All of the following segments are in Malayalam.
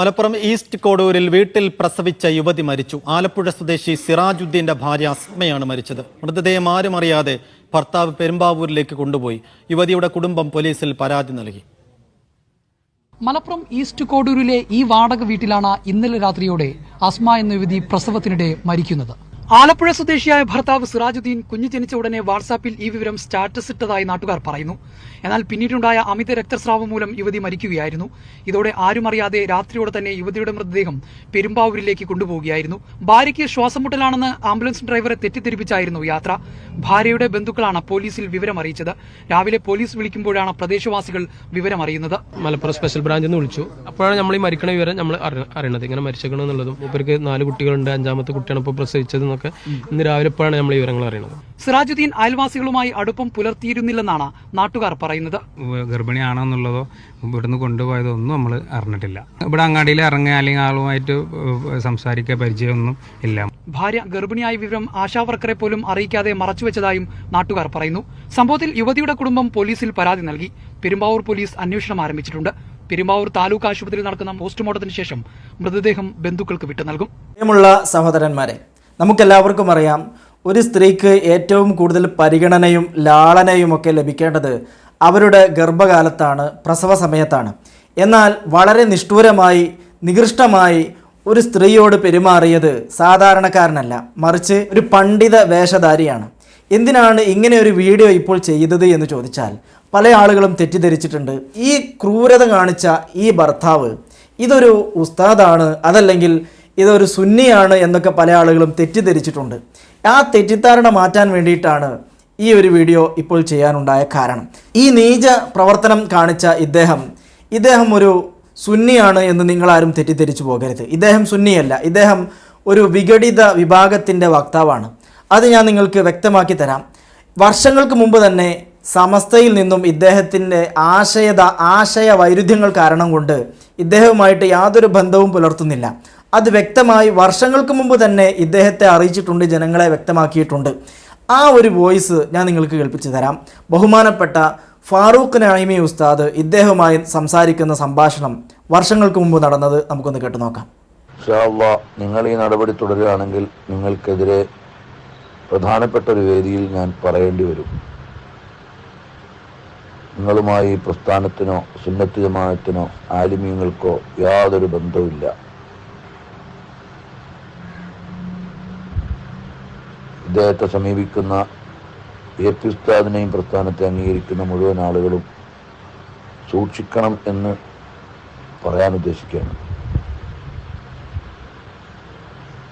മലപ്പുറം ഈസ്റ്റ് കോടൂരിൽ വീട്ടിൽ പ്രസവിച്ച യുവതി മരിച്ചു. ആലപ്പുഴ സ്വദേശി സിറാജുദ്ദീന്റെ ഭാര്യ അസ്മയാണ് മരിച്ചത്. മൃതദേഹം ആരും അറിയാതെ ഭർത്താവ് പെരുമ്പാവൂരിലേക്ക് കൊണ്ടുപോയി. യുവതിയുടെ കുടുംബം പോലീസിൽ പരാതി നൽകി. മലപ്പുറം ഈസ്റ്റ് കോടൂരിലെ ഈ വാടക വീട്ടിലാണ് ഇന്നലെ രാത്രിയോടെ അസ്മ എന്ന യുവതി പ്രസവത്തിനിടെ മരിക്കുന്നത്. ആലപ്പുഴ സ്വദേശിയായ ഭർത്താവ് സിറാജുദ്ദീൻ കുഞ്ഞു ജനിച്ച ഉടനെ വാട്സാപ്പിൽ ഈ വിവരം സ്റ്റാറ്റസ് ഇട്ടതായി നാട്ടുകാർ പറയുന്നു. എന്നാൽ പിന്നീടുണ്ടായ അമിത രക്തസ്രാവം മൂലം യുവതി മരിക്കുകയായിരുന്നു. ഇതോടെ ആരും അറിയാതെ രാത്രിയോടെ തന്നെ യുവതിയുടെ മൃതദേഹം പെരുമ്പാവൂരിലേക്ക് കൊണ്ടുപോവുകയായിരുന്നു. ഭാര്യയ്ക്ക് ശ്വാസമുട്ടലാണെന്ന് ആംബുലൻസ് ഡ്രൈവറെ തെറ്റിദ്ധരിപ്പിച്ചായിരുന്നു യാത്ര. ഭാര്യയുടെ ബന്ധുക്കളാണ് പോലീസിൽ വിവരം അറിയിച്ചത് രാവിലെ പോലീസ് വിളിക്കുമ്പോഴാണ് പ്രദേശവാസികൾ വിവരം അറിയുന്നത് മലപ്പുറം സ്പെഷ്യൽ ബ്രാഞ്ചിൽ നിന്ന് വിളിച്ചു. അപ്പോഴാണ് നമ്മൾ ഈ മരിക്കണ വിവരം നമ്മൾ അറിയണത്. ഇങ്ങനെ മരിച്ചേക്കണം എന്നുള്ളതും മൂപ്പർക്ക് നാല് കുട്ടികളുണ്ട് അഞ്ചാമത്തെ കുട്ടിയാണ് ഇപ്പോൾ പ്രസവിച്ചത് എന്നൊക്കെ ഇന്ന് രാവിലെ നമ്മൾ ഈ വിവരങ്ങൾ അറിയുന്നത് സിറാജുദ്ദീൻ അയൽവാസികളുമായി അടുപ്പം പുലർത്തിയിരുന്നില്ലെന്നാണ് നാട്ടുകാർ പറയുന്നത്. ഗർഭിണിയാണോ എന്നുള്ളതോ ഇവിടുന്ന് കൊണ്ടുപോയതോ ഒന്നും നമ്മൾ അറിഞ്ഞിട്ടില്ല. ഇവിടെ അങ്ങാടിയിൽ ഇറങ്ങുക അല്ലെങ്കിൽ ആളുമായിട്ട് സംസാരിക്കുക പരിചയമൊന്നും ഇല്ല. ഭാര്യ ഗർഭിണിയായ വിവരം ആശാവർക്കറെ പോലും അറിയിക്കാതെ മറച്ചുവെച്ചതായും നാട്ടുകാർ പറയുന്നു. സംഭവത്തിൽ യുവതിയുടെ കുടുംബം പോലീസിൽ പരാതി നൽകി. പെരുമ്പാവൂർ പോലീസ് അന്വേഷണം ആരംഭിച്ചിട്ടുണ്ട്. പെരുമ്പാവൂർ താലൂക്ക് ആശുപത്രിയിൽ നടക്കുന്ന പോസ്റ്റ്മോർട്ടത്തിന് ശേഷം മൃതദേഹം ബന്ധുക്കൾക്ക് വിട്ടു നൽകും. സഹോദരന്മാരെ നമുക്കെല്ലാവർക്കും അറിയാം ഒരു സ്ത്രീക്ക് ഏറ്റവും കൂടുതൽ പരിഗണനയും ലാളനയും ഒക്കെ ലഭിക്കേണ്ടത് അവരുടെ ഗർഭകാലത്താണ് പ്രസവ സമയത്താണ്. എന്നാൽ വളരെ നിഷ്ഠൂരമായി നികൃഷ്ടമായി ഒരു സ്ത്രീയോട് പെരുമാറിയത് സാധാരണക്കാരനല്ല മറിച്ച് ഒരു പണ്ഡിത വേഷധാരിയാണ്. എന്തിനാണ് ഇങ്ങനെ ഒരു വീഡിയോ ഇപ്പോൾ ചെയ്തത് എന്ന് ചോദിച്ചാൽ പല ആളുകളും തെറ്റിദ്ധരിച്ചിട്ടുണ്ട്. ഈ ക്രൂരത കാണിച്ച ഈ ഭർത്താവ് ഇതൊരു ഉസ്താദാണ് അതല്ലെങ്കിൽ ഇതൊരു സുന്നിയാണ് എന്നൊക്കെ പല ആളുകളും തെറ്റിദ്ധരിച്ചിട്ടുണ്ട്. ആ തെറ്റിദ്ധാരണ മാറ്റാൻ വേണ്ടിയിട്ടാണ് ഈ ഒരു വീഡിയോ ഇപ്പോൾ ചെയ്യാനുണ്ടായ കാരണം. ഈ നീച പ്രവർത്തനം കാണിച്ച ഇദ്ദേഹം ഇദ്ദേഹം ഒരു സുന്നിയാണ് എന്ന് നിങ്ങളാരും തെറ്റിദ്ധരിച്ചു പോകരുത്. ഇദ്ദേഹം സുന്നിയല്ല. ഇദ്ദേഹം ഒരു വിഘടിത വിഭാഗത്തിന്റെ വക്താവാണ്. അത് ഞാൻ നിങ്ങൾക്ക് വ്യക്തമാക്കി തരാം. വർഷങ്ങൾക്ക് മുമ്പ് തന്നെ സമസ്തയിൽ നിന്നും ഇദ്ദേഹത്തിന്റെ ആശയത ആശയ വൈരുദ്ധ്യങ്ങൾ കാരണം കൊണ്ട് ഇദ്ദേഹവുമായിട്ട് യാതൊരു ബന്ധവും പുലർത്തുന്നില്ല. അത് വ്യക്തമായി വർഷങ്ങൾക്ക് മുമ്പ് തന്നെ ഇദ്ദേഹത്തെ അറിയിച്ചിട്ടുണ്ട് ജനങ്ങളെ വ്യക്തമാക്കിയിട്ടുണ്ട്. ആ ഒരു വോയിസ് ഞാൻ നിങ്ങൾക്ക് കേൾപ്പിച്ചു തരാം. ബഹുമാനപ്പെട്ട ഫാറൂഖ് നൈമി ഉസ്താദ് ഇദ്ദേഹവുമായി സംസാരിക്കുന്ന സംഭാഷണം വർഷങ്ങൾക്ക് മുമ്പ് നടന്നത് നമുക്കൊന്ന് കേട്ടു നോക്കാം. നിങ്ങൾ ഈ നടപടി തുടരുകയാണെങ്കിൽ നിങ്ങൾക്കെതിരെ പ്രധാനപ്പെട്ട ഒരു വേദിയിൽ ഞാൻ പറയേണ്ടി വരും. നിങ്ങളുമായി പ്രസ്ഥാനത്തിനോ സുന്നത്ത് ജമാഅത്തിനോ ആലിമീങ്ങൾക്കോ യാതൊരു ബന്ധവുമില്ല. ഇദ്ദേഹത്തെ സമീപിക്കുന്ന എ പി ഉസ്താദിനെയും പ്രസ്ഥാനത്തെ അംഗീകരിക്കുന്ന മുഴുവൻ ആളുകളും സൂക്ഷിക്കണം എന്ന് പറയാൻ ഉദ്ദേശിക്കുകയാണ്.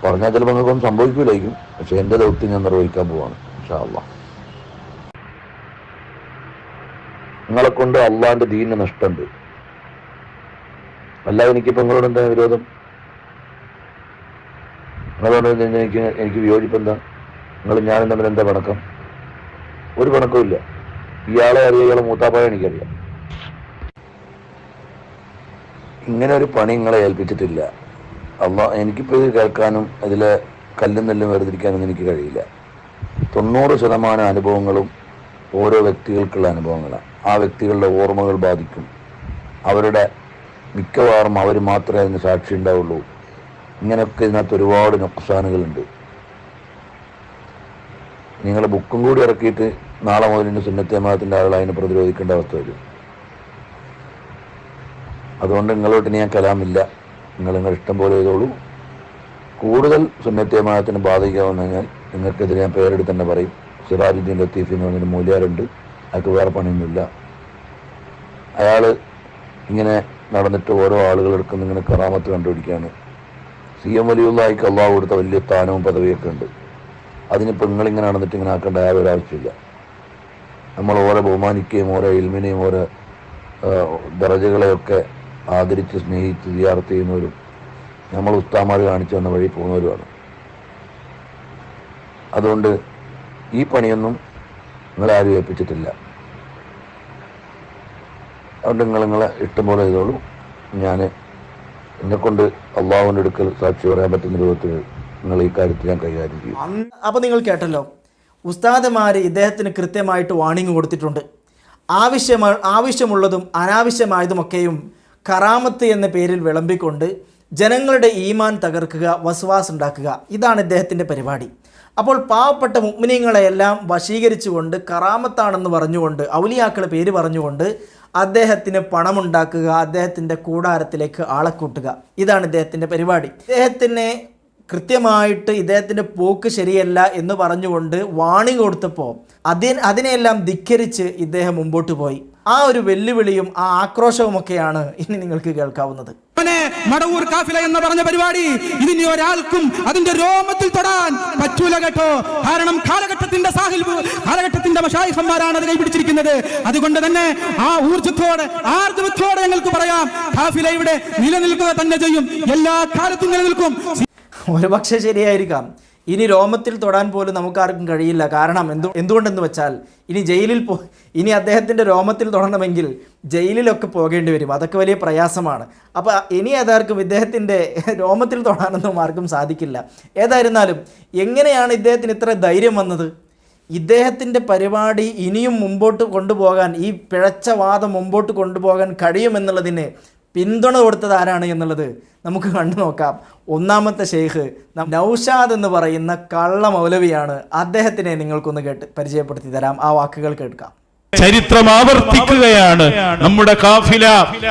പറഞ്ഞാൽ ചിലപ്പോൾ നിങ്ങൾക്കൊന്നും സംഭവിക്കില്ലായിരിക്കും പക്ഷെ എന്റെ ദൗത്യം ഞാൻ നിർവഹിക്കാൻ പോവാണ് ഇൻഷാല്ല നിങ്ങളെ കൊണ്ട് അള്ളാന്റെ ദീനിന് നഷ്ടമുണ്ട്. അല്ല എനിക്കിപ്പോൾ നിങ്ങളോട് എന്താ വിരോധം? നിങ്ങളോട് എനിക്ക് എനിക്ക് വിയോജിപ്പ് എന്താ നിങ്ങൾ ഞാനും തമ്മിൽ എന്താ പണക്കം? ഒരു പണക്കവും ഇല്ല. ഇയാളെ അറിയാം ഇയാളെ മൂത്താപ്പായ എനിക്കറിയാം. ഇങ്ങനെ ഒരു പണി നിങ്ങളെ ഏൽപ്പിച്ചിട്ടില്ല. അമ്മ എനിക്കിപ്പോൾ ഇത് കേൾക്കാനും അതിലെ കല്ലും നെല്ലും വേർതിരിക്കാനൊന്നും എനിക്ക് കഴിയില്ല. തൊണ്ണൂറ് ശതമാനം അനുഭവങ്ങളും ഓരോ വ്യക്തികൾക്കുള്ള അനുഭവങ്ങളാണ്. ആ വ്യക്തികളുടെ ഓർമ്മകൾ ബാധിക്കും. അവരുടെ മിക്കവാറും അവർ മാത്രമേ അതിന് സാക്ഷി ഉണ്ടാവുള്ളൂ. ഇങ്ങനെയൊക്കെ ഇതിനകത്ത് ഒരുപാട് നൊക്സാനുകളുണ്ട്. നിങ്ങൾ ബുക്കും കൂടി ഇറക്കിയിട്ട് നാളെ മുതലിന്റെ സുന്നത്തേമാത്തിന്റെ ആളുകൾ അതിനെ പ്രതിരോധിക്കേണ്ട അവസ്ഥ വരും. അതുകൊണ്ട് നിങ്ങളോട്ട് ഞാൻ കലാമില്ല. നിങ്ങൾ നിങ്ങൾ ഇഷ്ടം പോലെ ചെയ്തോളൂ. കൂടുതൽ സുന്നത്തേമാത്തിന് ബാധിക്കാമെന്ന് കഴിഞ്ഞാൽ നിങ്ങൾക്കെതിരെ ഞാൻ പേരെടുത്ത് തന്നെ പറയും. സിറാജുദ്ദീൻ ലത്തീഫ് എന്ന് പറഞ്ഞൊരു മൂല്യാരുണ്ട്. അയാൾക്ക് വേറെ പണിയൊന്നുമില്ല. അയാൾ ഇങ്ങനെ നടന്നിട്ട് ഓരോ ആളുകളെടുക്കുന്ന ഇങ്ങനെ കറാമത്ത് കണ്ടുപിടിക്കുകയാണ്. സി എം വലിയുള്ളായിക്ക് അള്ളാഹു കൊടുത്ത വലിയ സ്ഥാനവും പദവിയൊക്കെ ഉണ്ട്. അതിനിപ്പോൾ നിങ്ങളിങ്ങനെ നടന്നിട്ട് ഇങ്ങനെ ആക്കേണ്ട യാതൊരു ആവശ്യമില്ല. നമ്മൾ ഓരോ ബഹുമാനിക്കുകയും ഓരോ ഇൽമിനെയും ഓരോ ദറജകളെയൊക്കെ ആദരിച്ച് സ്നേഹിച്ച് തയ്യാർ ചെയ്യുന്നവരും നമ്മൾ ഉസ്താമാർ കാണിച്ചു വന്ന വഴി പോകുന്നവരുമാണ്. അതുകൊണ്ട് ഈ പണിയൊന്നും നിങ്ങളാരും ഏൽപ്പിച്ചിട്ടില്ല. അതുകൊണ്ട് നിങ്ങൾ നിങ്ങളെ ഇഷ്ടംപോലെ ചെയ്തോളൂ. ഞാൻ എന്നെക്കൊണ്ട് അള്ളാഹുവിന്റെ അടുക്കൽ സാക്ഷി പറയാൻ പറ്റുന്ന രൂപത്തിൽ നിങ്ങൾ ഈ കാര്യത്തിൽ ഞാൻ കൈകാര്യം ചെയ്യും. അപ്പൊ അപ്പോൾ നിങ്ങൾ കേട്ടല്ലോ ഉസ്താദമാർ ഇദ്ദേഹത്തിന് കൃത്യമായിട്ട് വാണിംഗ് കൊടുത്തിട്ടുണ്ട്. ആവശ്യമ ആവശ്യമുള്ളതും അനാവശ്യമായതുമൊക്കെയും കറാമത്ത് എന്ന പേരിൽ വിളമ്പിക്കൊണ്ട് ജനങ്ങളുടെ ഈമാൻ തകർക്കുക വസ്വാസ് ഉണ്ടാക്കുക ഇതാണ് ഇദ്ദേഹത്തിന്റെ പരിപാടി. അപ്പോൾ പാവപ്പെട്ട മുഗ്മിനീങ്ങളെയെല്ലാം വശീകരിച്ചുകൊണ്ട് കറാമത്താണെന്ന് പറഞ്ഞുകൊണ്ട് ഔലിയാക്കളെ പേര് പറഞ്ഞുകൊണ്ട് അദ്ദേഹത്തിന് പണമുണ്ടാക്കുക അദ്ദേഹത്തിന്റെ കൂടാരത്തിലേക്ക് ആളെ കൂട്ടുക. ഇതാണ് ഇദ്ദേഹത്തിന്റെ പരിപാടി. ഇദ്ദേഹത്തിനെ കൃത്യമായിട്ട് ഇദ്ദേഹത്തിന്റെ പോക്ക് ശരിയല്ല എന്ന് പറഞ്ഞുകൊണ്ട് വാണി കൊടുത്തപ്പോൾ അതിന് അതിനെയെല്ലാം ധിക്കരിച്ച് ഇദ്ദേഹം മുമ്പോട്ട് പോയി. ആ ഒരു വെല്ലുവിളിയും ആ ആക്രോശവുമൊക്കെയാണ് ഇനി നിങ്ങൾക്ക് കേൾക്കാവുന്നത്. മടവൂർ കാഫില എന്ന് പറഞ്ഞ പരിപാടി ഇതിനി ഒരാൾക്കും അതിന്റെ രോമത്തിൽ തൊടാൻ പറ്റൂല കേട്ടോ. കാരണം കാലഘട്ടത്തിന്റെ സാഹിൽ കാലഘട്ടത്തിന്റെ മഷായിഹന്മാരാണ് അത് കൈപിടിച്ചിരിക്കുന്നത്. അതുകൊണ്ട് തന്നെ ആ ഊർജത്തോടെ ആർജവത്തോടെ ഞങ്ങൾക്ക് പറയാം കാഫില ഇവിടെ നിലനിൽക്കുക തന്നെ ചെയ്യും. എല്ലാ കാലത്തും നിലനിൽക്കും. ഒരുപക്ഷെ ശരിയായിരിക്കാം. ഇനി രോമത്തിൽ തൊടാൻ പോലും നമുക്കാർക്കും കഴിയില്ല. കാരണം എന്തു എന്തുകൊണ്ടെന്ന് വെച്ചാൽ ഇനി ജയിലിൽ പോ ഇനി അദ്ദേഹത്തിന്റെ രോമത്തിൽ തൊടണമെങ്കിൽ ജയിലിലൊക്കെ പോകേണ്ടി വരും. അതൊക്കെ വലിയ പ്രയാസമാണ്. അപ്പോൾ ഇനി ഏതാർക്കും ഇദ്ദേഹത്തിന്റെ രോമത്തിൽ തൊടാനൊന്നും ആർക്കും സാധിക്കില്ല. ഏതായിരുന്നാലും എങ്ങനെയാണ് ഇദ്ദേഹത്തിന് ഇത്ര ധൈര്യം വന്നത്? ഇദ്ദേഹത്തിന്റെ പരിപാടി ഇനിയും മുമ്പോട്ട് കൊണ്ടുപോകാൻ ഈ പിഴച്ച വാദം മുമ്പോട്ട് കൊണ്ടുപോകാൻ കഴിയുമെന്നുള്ളതിന് പിന്തുണ കൊടുത്തത് ആരാണ് എന്നുള്ളത് നമുക്ക് കണ്ടു നോക്കാം. ഒന്നാമത്തെ ഷെയ്ഖ് നൗഷാദ് എന്ന് പറയുന്ന കള്ള മൗലവിയാണ് അദ്ദേഹത്തിനെ നിങ്ങൾക്കൊന്ന് കേട്ട് പരിചയപ്പെടുത്തി തരാം. ആ വാക്കുകൾ കേൾക്കാം. ചരിത്രം ആവർത്തിക്കുകയാണ് നമ്മുടെ കാഫില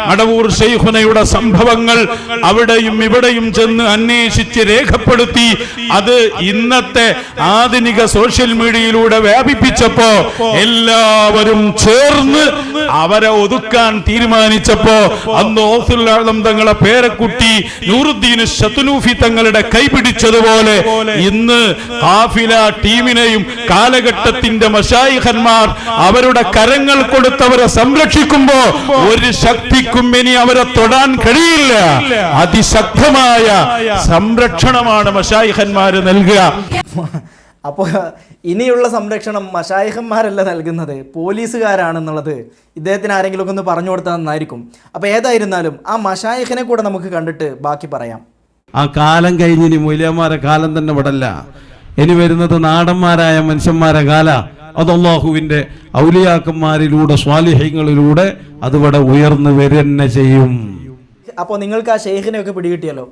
അടവൂർ ഷെയ്ഖുനയുടെ സംഭവങ്ങൾ അവിടെയും ഇവിടെയും ചെന്ന് അന്വേഷിച്ച് രേഖപ്പെടുത്തി. അത് ഇന്നത്തെ ആധുനിക സോഷ്യൽ മീഡിയയിലൂടെ വ്യാപിപ്പിച്ചപ്പോ എല്ലാവരും ചേർന്ന് അവരെ ഒതുക്കാൻ തീരുമാനിച്ചപ്പോ അന്ന് ഓസുല്ലാളം തങ്ങളെ പേരക്കുട്ടി നൂറുദ്ദീൻ ഷത്തുനൂഫി തങ്ങളുടെ കൈപിടിച്ചതുപോലെ ഇന്ന് കാഫില ടീമിനെയും കാലഘട്ടത്തിന്റെ മഷായിഹന്മാർ അവരുടെ കരങ്ങൾ കൊടുത്തവരെ സംരക്ഷിക്കുമ്പോ ഒരു ശക്തിക്കും ഇനി അവരെ തൊടാൻ കഴിയില്ല. അതിശക്തമായ സംരക്ഷണമാണ് മഷായിഹന്മാര് നൽകുക. അപ്പോൾ ഇനിയുള്ള സംരക്ഷണം മഷായിഹന്മാരല്ല നൽകുന്നത് പോലീസുകാരാണെന്നുള്ളത്. ഇദ്ദേഹത്തിന് ആരെങ്കിലുമൊക്കെ ഒന്ന് പറഞ്ഞു കൊടുത്താൽ നന്നായിരിക്കും. അപ്പോൾ ഏതായിരുന്നാലും ആ മഷായിഖിനെ കൂടെ നമുക്ക് കണ്ടിട്ട് ബാക്കി പറയാം. ആ കാലം കഴിഞ്ഞിനി മൂല്യന്മാരെ കാലം തന്നെ വിടല്ല. ഇനി വരുന്നത് നാടന്മാരായ മനുഷ്യന്മാരെ കാല. അത് ഔലിയാക്കന്മാരിലൂടെ സ്വാലിഹ്യങ്ങളിലൂടെ അതിവിടെ ഉയർന്നു വരന്നെ ചെയ്യും. അപ്പോൾ നിങ്ങൾക്ക് ആ ഷെയ്ഖിനെയൊക്കെ പിടികിട്ടിയല്ലോ.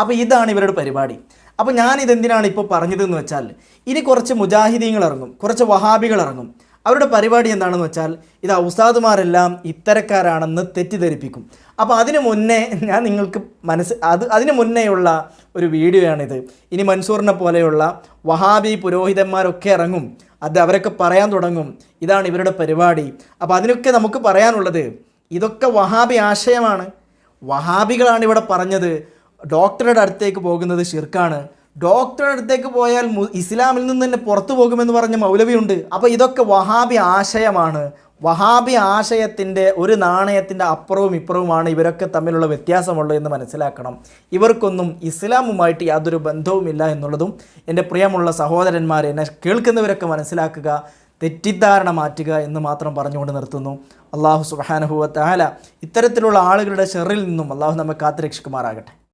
അപ്പോൾ ഇതാണ് ഇവരുടെ പരിപാടി. അപ്പോൾ ഞാൻ ഇതെന്തിനാണ് ഇപ്പോൾ പറഞ്ഞതെന്ന് വെച്ചാൽ ഇനി കുറച്ച് മുജാഹിദീങ്ങൾ ഇറങ്ങും കുറച്ച് വഹാബികൾ ഇറങ്ങും. അവരുടെ പരിപാടി എന്താണെന്ന് വെച്ചാൽ ഇത് ഔസാദുമാരെല്ലാം ഇത്തരക്കാരാണെന്ന് തെറ്റിദ്ധരിപ്പിക്കും. അപ്പോൾ അതിനു മുന്നേ ഞാൻ നിങ്ങൾക്ക് മനസ്സ് അത് അതിനു മുന്നേയുള്ള ഒരു വീഡിയോയാണിത്. ഇനി മൻസൂറിനെ പോലെയുള്ള വഹാബി പുരോഹിതന്മാരൊക്കെ ഇറങ്ങും. അത് അവരൊക്കെ പറയാൻ തുടങ്ങും. ഇതാണ് ഇവരുടെ പരിപാടി. അപ്പോൾ അതിനൊക്കെ നമുക്ക് പറയാനുള്ളത് ഇതൊക്കെ വഹാബി ആശയമാണ്. വഹാബികളാണ് ഇവിടെ പറഞ്ഞത്. ഡോക്ടറുടെ അടുത്തേക്ക് പോകുന്നത് ഷിർക്കാണ് ഡോക്ടറുടെ അടുത്തേക്ക് പോയാൽ ഇസ്ലാമിൽ നിന്ന് തന്നെ പുറത്തു പോകുമെന്ന് പറഞ്ഞ മൗലവിയുണ്ട്. അപ്പോൾ ഇതൊക്കെ വഹാബി ആശയമാണ്. വഹാബി ആശയത്തിന്റെ ഒരു നാണയത്തിന്റെ അപ്പുറവും ഇപ്പുറവുമാണ് ഇവരൊക്കെ തമ്മിലുള്ള വ്യത്യാസമുള്ളത് എന്ന് മനസ്സിലാക്കണം. ഇവർക്കൊന്നും ഇസ്ലാമുമായിട്ട് യാതൊരു ബന്ധവുമില്ല എന്നുള്ളതും എന്റെ പ്രിയമുള്ള സഹോദരന്മാർ എന്നെ കേൾക്കുന്നവരൊക്കെ മനസ്സിലാക്കുക തെറ്റിദ്ധാരണ മാറ്റുക എന്ന് മാത്രം പറഞ്ഞുകൊണ്ട് നിർത്തുന്നു. അള്ളാഹു സുബാനഹുവ താല ഇത്തരത്തിലുള്ള ആളുകളുടെ ഷെറിൽ നിന്നും അള്ളാഹു നമ്മെ കാത്തുരക്ഷിക്കുമാറാകട്ടെ.